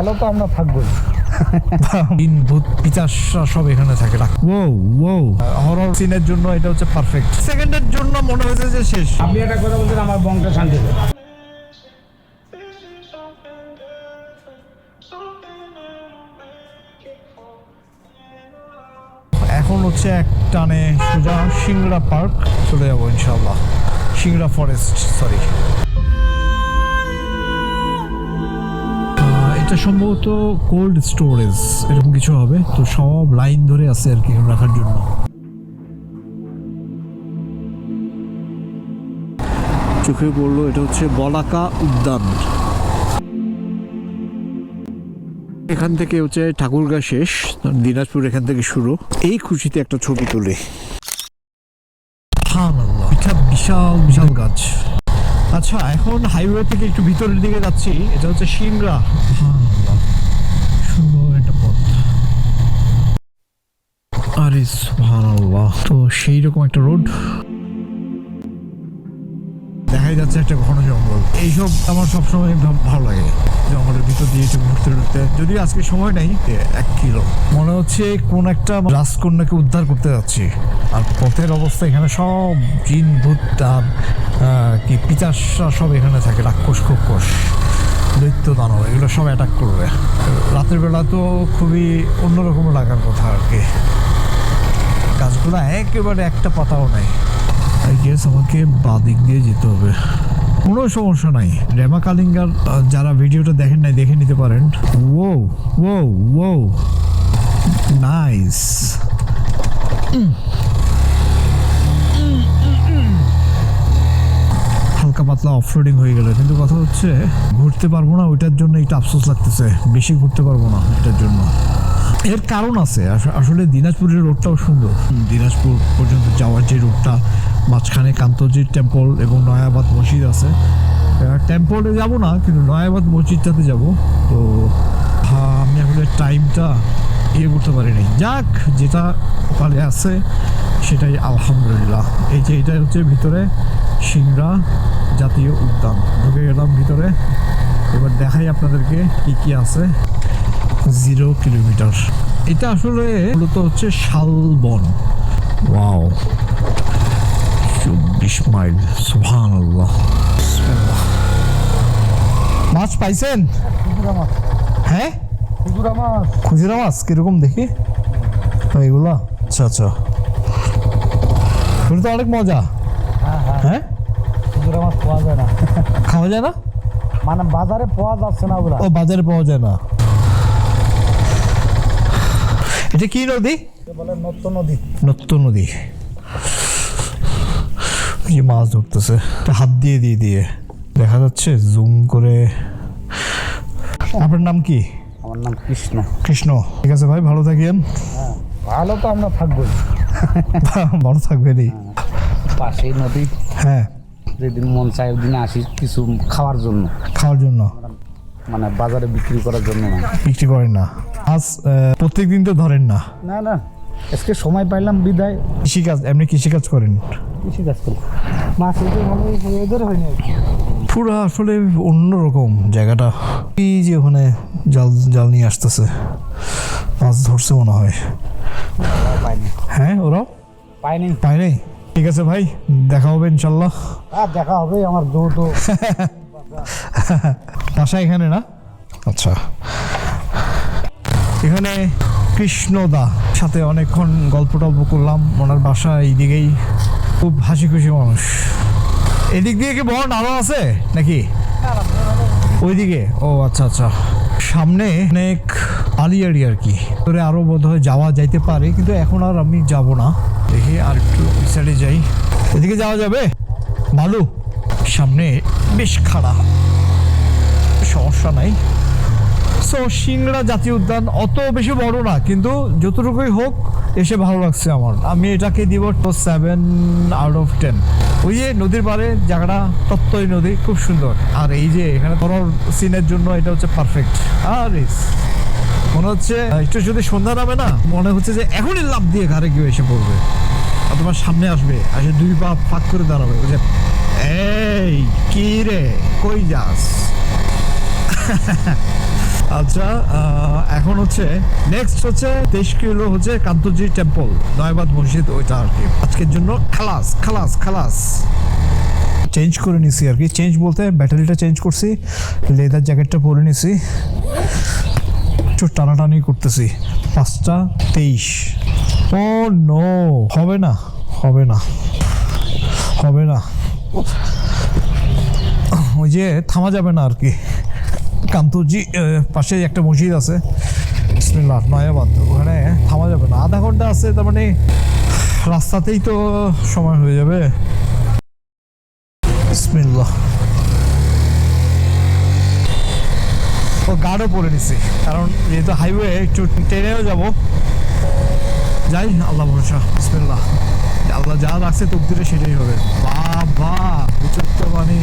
ভালো তো আমরা থাকবোই। দিন ভূত পিচাসরা সব এখানে থাকে ও ও হরর সিনের জন্য এটা হচ্ছে পারফেক্ট সেকেন্ডের জন্য মনে হয়েছে যে শেষ। আপনি একটা কথা বলছেন আমার বংটা শান্তি এখন হচ্ছে এক টানে সোজা সিংড়া পার্ক চলে যাব ইনশাল্লাহ সিংড়া ফরেস্ট সরি এটা সম্ভবত কোল্ড স্টোরেজ এরকম কিছু হবে। তো সব লাইন ধরে আছে আর কি রাখার জন্য। চোখে পড়ল এটা হচ্ছে বলাকা উদ্যান। এখান থেকে হচ্ছে ঠাকুরগা শেষ দিনাজপুর এখান থেকে শুরু। এই খুশিতে একটা ছবি তুলে। বিশাল বিশাল গাছ। আচ্ছা এখন হাইওয়ে থেকে একটু ভিতরের দিকে যাচ্ছি এটা হচ্ছে সিংড়া সুন্দর একটা পথ। আরে সুবহানাল্লাহ তো সেই রকম একটা রোড দেখাই যাচ্ছে একটা ঘন জঙ্গল। এইসব আমার সবসময় ভালো লাগে। জঙ্গলের ভিতর দিয়ে একটু ঘুরতে ঘুরতে যদিও আজকে সময় নেই এক কিলো। মনে হচ্ছে কোন একটা রাজকন্যাকে উদ্ধার করতে যাচ্ছি। আর পথের অবস্থা এখানে সব জিন, ভূত কি পিতাসরা সব এখানে থাকে, রাক্ষস, খোকস, দৈত্য, দানব, এগুলো সব অ্যাটাক করবে। রাতের বেলা তো খুবই অন্যরকম লাগার কথা আর কি। গাছগুলো একেবারে একটা পাতাও নেই। গেস আমাকে বাদিক দিয়ে যেতে হবে। কোনো সমস্যা নাই। রেমা কালিঙ্গার যারা ভিডিওটা দেখেন নাই, দেখে নিতে পারেন। ও ও ও নাইস হালকা পাতলা অফরোডিং হয়ে গেল। কিন্তু কথা হচ্ছে, ঘুরতে পারব না, ওইটার জন্য একটু আফসোস লাগতেছে। বেশি ঘুরতে পারব না এটার জন্য। এর কারণ আছে। আস- আসলে দিনাজপুরের রোডটাও সুন্দর। দিনাজপুর পর্যন্ত যাওয়ার যে রোডটা মাঝখানে কান্তজির টেম্পল এবং নয়াবাদ মসজিদ আছে। টেম্পলে যাব না, কিন্তু নয়াবাদ মসজিদটাতে যাব। তো আমি আসলে টাইমটা ইয়ে করতে পারি নাই। যাক, যেটা ওখানে আছে, সেটাই আলহামদুলিল্লাহ। এই যে এটাই হচ্ছে ভিতরে সিংড়া জাতীয় উদ্যান। ঢুকে গেলাম ভিতরে। এবার দেখাই আপনাদেরকে কি কি আছে। জিরো কিলোমিটার এটা আসলে মূলত হচ্ছে শালবন। ওয়াও চব্বিশ মাইল সুহান মাছ পাইছেন? হ্যাঁ? খুচরা মাছ খুচরা মাছ কীরকম দেখি? ও, এগুলা। আচ্ছা আচ্ছা। তো অনেক মজা। হ্যাঁ? হ্যাঁ হ্যাঁ মাছ পাওয়া যায় না। খাওয়া যায় না? মানে বাজারে পাওয়া যাচ্ছে না ওগুলা। ও বাজারে পাওয়া যায় না। এটা কি নদী? বলে নত্য নদী। নত্য নদী। যে মাছ ধরতেছে। হাত দিয়ে দিয়ে দিয়ে। দেখা যাচ্ছে জুম করে। আপনার নাম কি? আমার নাম কৃষ্ণ। কৃষ্ণ। ঠিক আছে ভাই ভালো থাকেন। হ্যাঁ ভালো তো আমরা থাকবোই ভালো থাকবেনই। পাশেই নদী। হ্যাঁ। যেদিন মন চায় ওদিন আসি কিছু খাওয়ার জন্য। খাওয়ার জন্য? মানে বাজারে বিক্রি করার জন্য না। বিক্রি করেন না। আজ প্রত্যেক দিন তো ধরেন না? না না। আজকে সময় পাইলাম বিদায়। কৃষিকাজ এমনি কৃষিকাজ করেন? কৃষি কাজ করি। মাছ ভালো এদের হয়নি। পুরো আসলে অন্যরকম জায়গাটা। এই যে ওখানে জাল জাল নিয়ে আসতেছে। মাছ ধরছে মনে হয়। হ্যাঁ ওরাও? পাইনি। পাই নাই ঠিক আছে ভাই দেখা হবে ইনশাল্লাহ। আর দেখা হবে আমার যৌথ বাসা এখানে না? আচ্ছা। এখানে কৃষ্ণদা। সাথে অনেকক্ষণ গল্প টল্প করলাম ওনার বাসা এইদিকেই। খুব হাসি খুশি মানুষ। এদিক দিয়ে কি বন আরও আছে নাকি? ওইদিকে? ও আচ্ছা আচ্ছা। সামনে অনেক আলিয়ারি আর কি। তোরে আরও বোধ হয় যাওয়া যাইতে পারে, কিন্তু এখন আর আমি যাব না। দেখি আর একটু সাইডে যাই। এদিকে যাওয়া যাবে? ভালো সামনে বেশ খাড়া। সমস্যা নাই। সো সিংড়া জাতীয় উদ্যান অত বেশি বড় না, কিন্তু যতটুকুই হোক এসে ভালো লাগছে আমার। আমি এটাকে দিব সেভেন আউট অফ টেন ওই যে নদীর পাড়ে জায়গাটা তত্ত্বই নদী, খুব সুন্দর। আর এই যে এখানে হরর সিনের জন্য এটা হচ্ছে পারফেক্ট আর, মনে হচ্ছে একটু যদি সন্ধ্যা নামে না, মনে হচ্ছে যে এখনই লাভ দিয়ে ঘাড়ে কেউ এসে পড়বে। আর তোমার সামনে আসবে আসে দুই পা ফাঁক করে দাঁড়াবে। বুঝে এই, কি রে? কই যাস? আচ্ছা এখন হচ্ছে নেক্সট হচ্ছে, তেইশ কিলো হচ্ছে কান্তজি টেম্পল নয়বাদ মসজিদ, ওইটা আর কি। আজকের জন্য খালাস খালাস খালাস। চেঞ্জ করে নিছি আর কি। চেঞ্জ বলতে ব্যাটারিটা চেঞ্জ করছি লেদার জ্যাকেটটা পরে নিছি। একটু টানাটানি করতেছি। পাঁচটা তেইশ। ও নো হবে না হবে না হবে না। ওই যে থামা যাবে না আর কি। কান্তজি পাশে একটা মসজিদ আছে। বিসমিল্লাহ নয়াবাদ ওখানে থামা যাবে না। আধা ঘণ্টা আছে, তার মানে রাস্তাতেই তো সময় হয়ে যাবে। বিসমিল্লাহ। ও গার্ডও পরে নিছি, কারণ যেহেতু হাইওয়ে একটু ট্রেনেও যাব। যাই, আল্লাহ ভরসা, বিসমিল্লাহ। আল্লাহ যা রাখছে, তকদিরে সেটাই হবে। বাবা উচ্চত্ব মানে।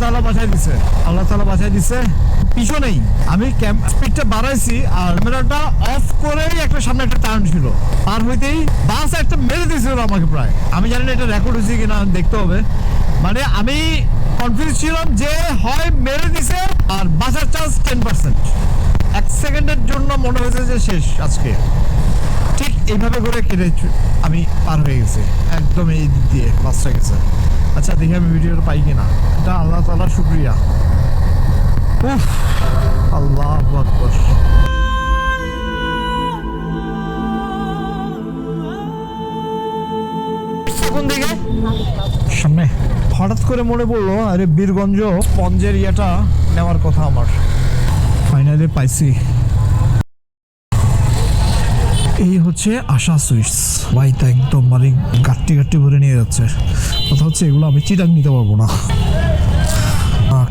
তাআলা বাঁচাই দিছে। আল্লাহ তাআলা বাঁচাই দিছে। পিছনেই আমি স্পিডটা বাড়াইছি আর ক্যামেরাটা অফ করেই একটা সামনে একটা টার্ন ছিল। পার হইতেই বাস একটা মেরে দিয়েছিল আমাকে প্রায়। আমি জানি না এটা রেকর্ড হয়েছে কিনা, দেখতে হবে। মানে আমি কনফিউজ ছিলাম যে হয় মেরে দিছে আর বাঁচার চান্স টেন পার্সেন্ট এক সেকেন্ডের জন্য মনে হয়েছে যে শেষ আজকে। ঠিক এইভাবে করে কেটে আমি পার হয়ে গেছি। একদম এই দিক দিয়ে বাসটা গেছে। আচ্ছা দেখি আমি ভিডিওটা পাই কিনা। এটা আল্লাহ তালা শুক্রিয়া। আল্লাহ আকবর। কোন দিকে? সামনে। হঠাৎ করে মনে পড়ল আরে বীরগঞ্জ পঞ্জের ইয়েটা নেওয়ার কথা আমার। ফাইনালি পাইছি। এই হচ্ছে আশা সুইটস। ভাইটা একদম মানে গাট্টি গাট্টি ভরে নিয়ে যাচ্ছে। কথা হচ্ছে এগুলো আমি চিটাং নিতে পারব না।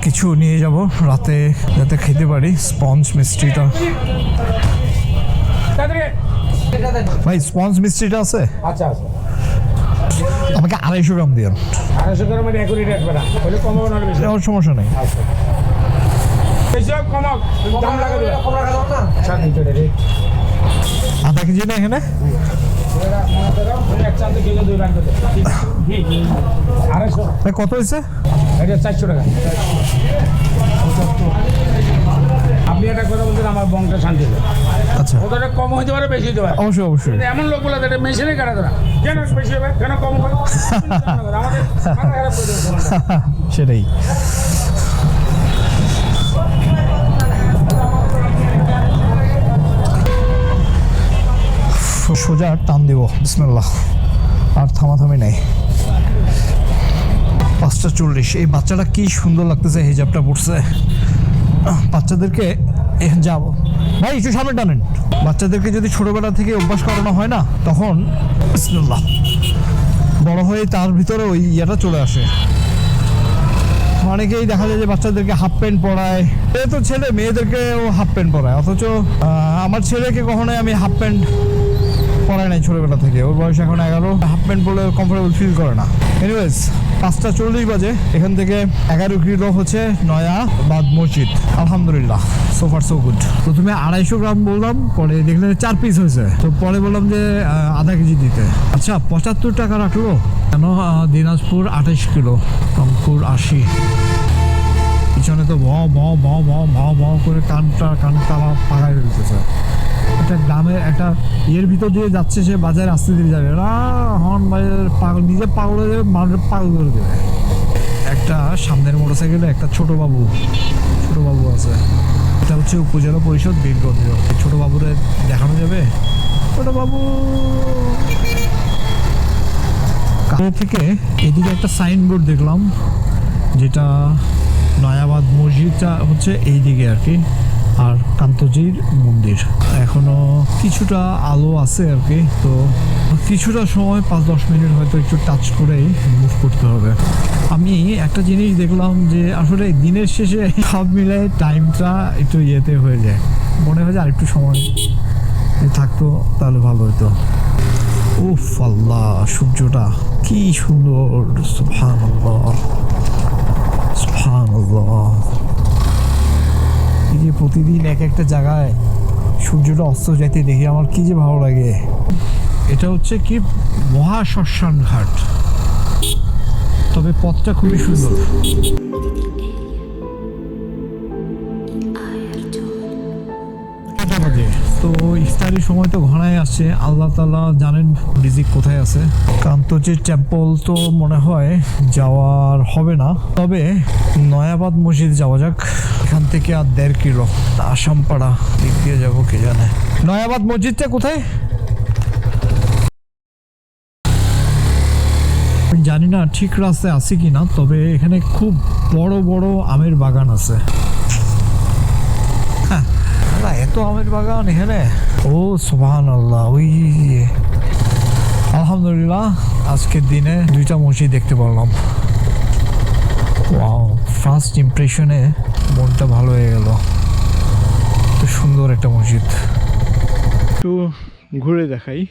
কিছু নিয়ে যাব রাতে যাতে খেতে পারি স্পঞ্জ মিষ্টিটা ভাই স্পঞ্জ মিষ্টিটা আছে? আচ্ছা আচ্ছা। আমাকে আড়াইশো গ্রাম দিয়ে আড়াইশো গ্রাম মানে একুরি রেট বেড়া। হলে কমাবো না বেশি। আমার সমস্যা নেই। বেশি হোক কমাক। দাম লাগে সাড়ে তিনশো রেট আধা কেজি না এখানে? কত হয়েছে? চারশো টাকা আপনি বলছেন আমার বংটা শান্তি আচ্ছা। ওদের কম হইতে পারে বেশি হইতে পারে। অবশ্যই অবশ্যই। এমন লোকগুলো যেটা মেশিনে কাটা কেন বেশি হবে? কেন কম হবে? আমাদের করে সেটাই। সোজা টান দিব। বিসমিল্লাহ। আর থামাথামি নেই। পাঁচটা চল্লিশ। এই বাচ্চাটা কি সুন্দর লাগতেছে, হিজাবটা পড়ছে। বাচ্চাদেরকে যাব ভাই, একটু সামনে টানেন। বাচ্চাদেরকে যদি ছোটবেলা থেকে অভ্যাস করানো হয় না, তখন বিসমিল্লাহ। বড় হয়ে তার ভিতরে ওই ইয়েটা চলে আসে। অনেকেই দেখা যায় যে বাচ্চাদেরকে হাফ প্যান্ট পরায়। এ তো ছেলে, মেয়েদেরকেও হাফ প্যান্ট পরায়। অথচ আমার ছেলেকে কখনোই আমি হাফ প্যান্ট পরাই নাই ছোটবেলা থেকে। ওর বয়স এখন এগারো। হাফ প্যান্ট পরলে কমফোর্টেবল ফিল করে না। এনিওয়েজ পাঁচটা চল্লিশ বাজে। এখান থেকে এগারো কিলো হচ্ছে নয়া বাদ মসজিদ। আলহামদুলিল্লাহ সোফার সো গুড প্রথমে আড়াইশো গ্রাম বললাম, পরে দেখলেন চার পিস হয়েছে। তো পরে বললাম যে আধা কেজি দিতে। আচ্ছা পঁচাত্তর টাকা রাখল। কেন? দিনাজপুর আঠাশ কিলো, রংপুর আশি। পিছনে তো ভ ভ ভ ভ ভ করে কানটা কানটা পাকায় ফেলতেছে একটা গ্রামের একটা ইয়ের ভিতর দিয়ে যাচ্ছে, সে বাজারে আসতে দিয়ে যাবে। হর্ন বাজার পাগল, নিজে পাগল হয়ে যাবে, মানুষ পাগল করে দেবে। একটা সামনের মোটরসাইকেলে একটা ছোট বাবু ছোট বাবু আছে। এটা হচ্ছে উপজেলা পরিষদ, বীরগঞ্জ ছোট বাবুরে দেখানো যাবে। ছোট বাবু! থেকে এদিকে একটা সাইনবোর্ড দেখলাম, যেটা নয়াবাদ মসজিদটা হচ্ছে এই দিকে আর কি। আর কান্তজির মন্দির। এখনও কিছুটা আলো আছে আর কি, তো কিছুটা সময়, পাঁচ দশ মিনিট হয়তো একটু টাচ করেই মুভ করতে হবে। আমি একটা জিনিস দেখলাম যে আসলে দিনের শেষে সব মিলে টাইমটা একটু ইয়েতে হয়ে যায়। মনে হয় যে আরেকটু সময় থাকতো, তাহলে ভালো হতো। উফ আল্লাহ, সূর্যটা কি সুন্দর সুবহান আল্লাহ সুবহান আল্লাহ যে প্রতিদিন এক একটা জায়গায় সূর্যটা অস্ত যাইতে দেখি আমার কি যে ভালো লাগে। এটা হচ্ছে কি? মহাশ্মশান ঘাট তবে পথটা খুবই সুন্দর। তো ইফতারির সময় তো ঘনায় আসছে আল্লাহ তালা জানেন রিজিক কোথায় আছে। কান্তজির টেম্পল তো মনে হয় যাওয়ার হবে না। তবে নয়াবাদ মসজিদ যাওয়া যাক। এখান থেকে আর দেড় কিলো। আসামপাড়া দিক দিয়ে যাব, কে জানে। নয়াবাদ মসজিদটা কোথায়? জানি না ঠিক রাস্তায় আছে কি না তবে এখানে খুব বড় বড় আমের বাগান আছে। এত আমের বাগান এখানে? ও সুবহান আল্লাহ ওই আলহামদুলিল্লাহ, আজকের দিনে দুইটা মসজিদ দেখতে পারলাম। ওয়াও ফার্স্ট ইমপ্রেশনে মনটা ভালো হয়ে গেল। তো সুন্দর একটা মসজিদ। একটু ঘুরে দেখাই।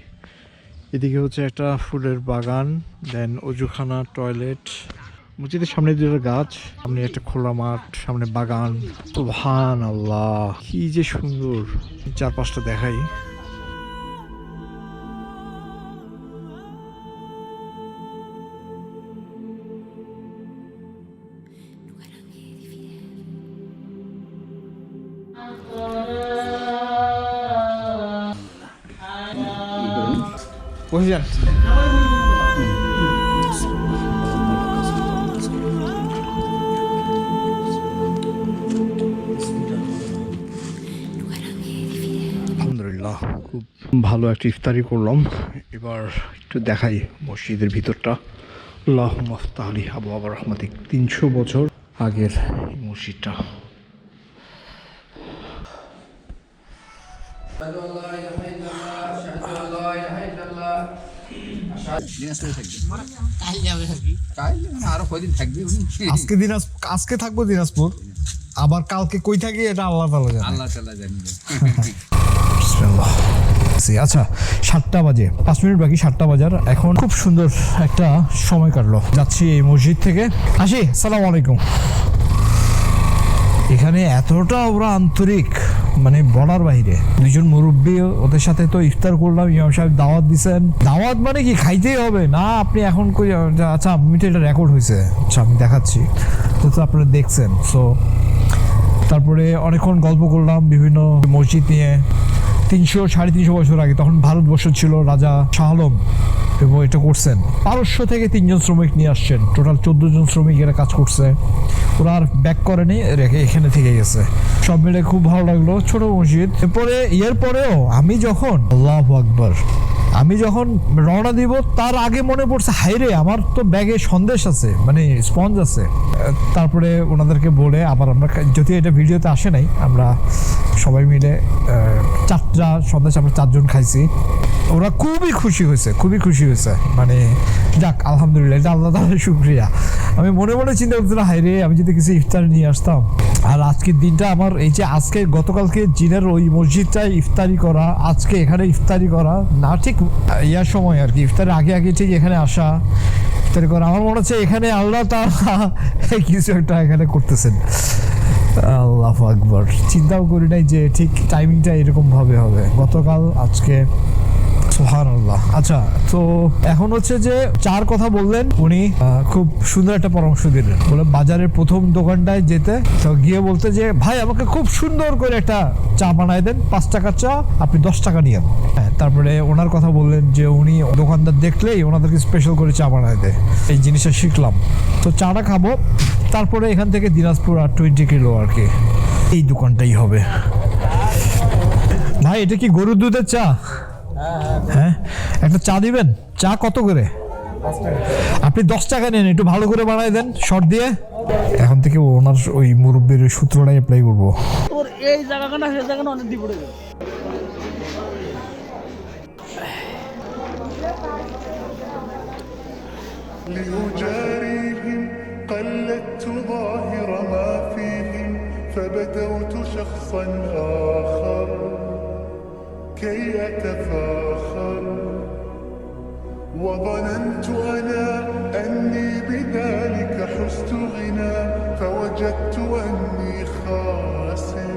এদিকে হচ্ছে একটা ফুলের বাগান দেন অজুখানা টয়লেট মসজিদের সামনে দুটো গাছ, সামনে একটা খোলা মাঠ, সামনে বাগান। ভান আল্লাহ কি যে সুন্দর। চারপাশটা দেখাই। বসে যান। খুব ভালো একটা ইফতারি করলাম। এবার একটু দেখাই মসজিদের ভিতরটা। আল্লাহ মফতাহলি আবু আবার রহমাতিক তিনশো বছর আগের এই মসজিদটা। আজকে দিনাজ আজকে থাকব দিনাজপুর। আবার কালকে কই থাকি এটা আল্লাহ তালা জানে। আল্লাহ তালা। সি, আচ্ছা সাতটা বাজে, পাঁচ মিনিট বাকি, সাতটা বাজার। এখন খুব সুন্দর একটা সময় কাটলো। যাচ্ছি এই মসজিদ থেকে। আসি সালাম আলাইকুম। এখানে এতটা ওরা আন্তরিক মানে বলার বাইরে। দুজন মুরব্বী ওদের সাথে তো ইফতার করলাম, ইমাম সাহেব দাওয়াত দিছেন। দাওয়াত মানে কি? খাইতেই হবে। না, আপনি এখন কই আচ্ছা আমি তো এটা রেকর্ড হয়েছে আচ্ছা আমি দেখাচ্ছি। তো তো আপনারা দেখছেন। সো তারপরে অনেকক্ষণ গল্প করলাম বিভিন্ন মসজিদ নিয়ে। তিনশো, সাড়ে তিনশো বছর আগে তখন ভারতবর্ষ ছিল রাজা শাহ আলম এবং এটা করছেন। পারস্য থেকে তিনজন শ্রমিক নিয়ে আসছেন। টোটাল চোদ্দ জন শ্রমিক এরা কাজ করছে। ওরা আর ব্যাক করেনি রেখে এখানে থেকে গেছে। সব মিলে খুব ভালো লাগল ছোট মসজিদ। এরপরে, এরপরেও আমি যখন, আল্লাহ আকবর আমি যখন রওনা দিব, তার আগে মনে পড়ছে হাইরে আমার তো ব্যাগে সন্দেশ আছে মানে স্পঞ্জ আছে। তারপরে ওনাদেরকে বলে, আবার আমরা যদি এটা ভিডিওতে আসে নাই, আমরা সবাই মিলে চারটা সন্দেশ আমরা চারজন খাইছি। ওরা খুবই খুশি হয়েছে, খুবই খুশি হয়েছে। মানে যাক, আলহামদুলিল্লাহ, এটা আল্লাহ তাহলে শুক্রিয়া। আমি মনে মনে চিন্তা করছিলাম হাই রে আমি যদি কিছু ইফতার নিয়ে আসতাম। আর আজকের দিনটা আমার, এই যে আজকে গতকালকে জিনের ওই মসজিদটায় ইফতারি করা, আজকে এখানে ইফতারি করা, না ঠিক ইয়ার সময় আর কি। ইফতারের আগে আগে ঠিক এখানে আসা, ইফতারি করা। আমার মনে হচ্ছে এখানে আল্লাহ তা কিছু একটা এখানে করতেছেন। আল্লাহ আকবর। চিন্তাও করি নাই যে ঠিক টাইমিংটা এরকমভাবে হবে। গতকাল, আজকে সুবহানাল্লাহ। আচ্ছা তো এখন হচ্ছে যে চার কথা বললেন, উনি খুব সুন্দর একটা পরামর্শ দিলেন। বলে বাজারের প্রথম দোকানটায় যেতে, তো গিয়ে বলতে যে, ভাই, আমাকে খুব সুন্দর করে একটা চা বানায় দেন, পাঁচ টাকার চা, আপনি দশ টাকা নিয়েন হ্যাঁ তারপরে ওনার কথা বললেন যে, উনি দোকানদার দেখলেই ওনাদেরকে স্পেশাল করে চা বানায় দেয়। এই জিনিসটা শিখলাম। তো চাটা খাব, তারপরে এখান থেকে দিনাজপুর আর টোয়েন্টি কিলো আর কি। এই দোকানটাই হবে। ভাই, এটা কি গরুর দুধের চা? হ্যাঁ একটা চা দিবেন চা কত করে আপনি দশ টাকা নেন একটু ভালো করে বানাই দেন শর্ট দিয়ে এখন থেকে ওনার ওই মুরব্বীর ওই সূত্রটাই অ্যাপ্লাই করবো তোর এই জায়গাখানা সে জায়গাটা অনেক দিয়ে পড়ে গেল لأجاريهم قلدت ظاهر ما فيهم فبدوت شخصا آخر كي أتفاخر. وظننت أنا أني بذلك حزت غنى فوجدت أني خاسر.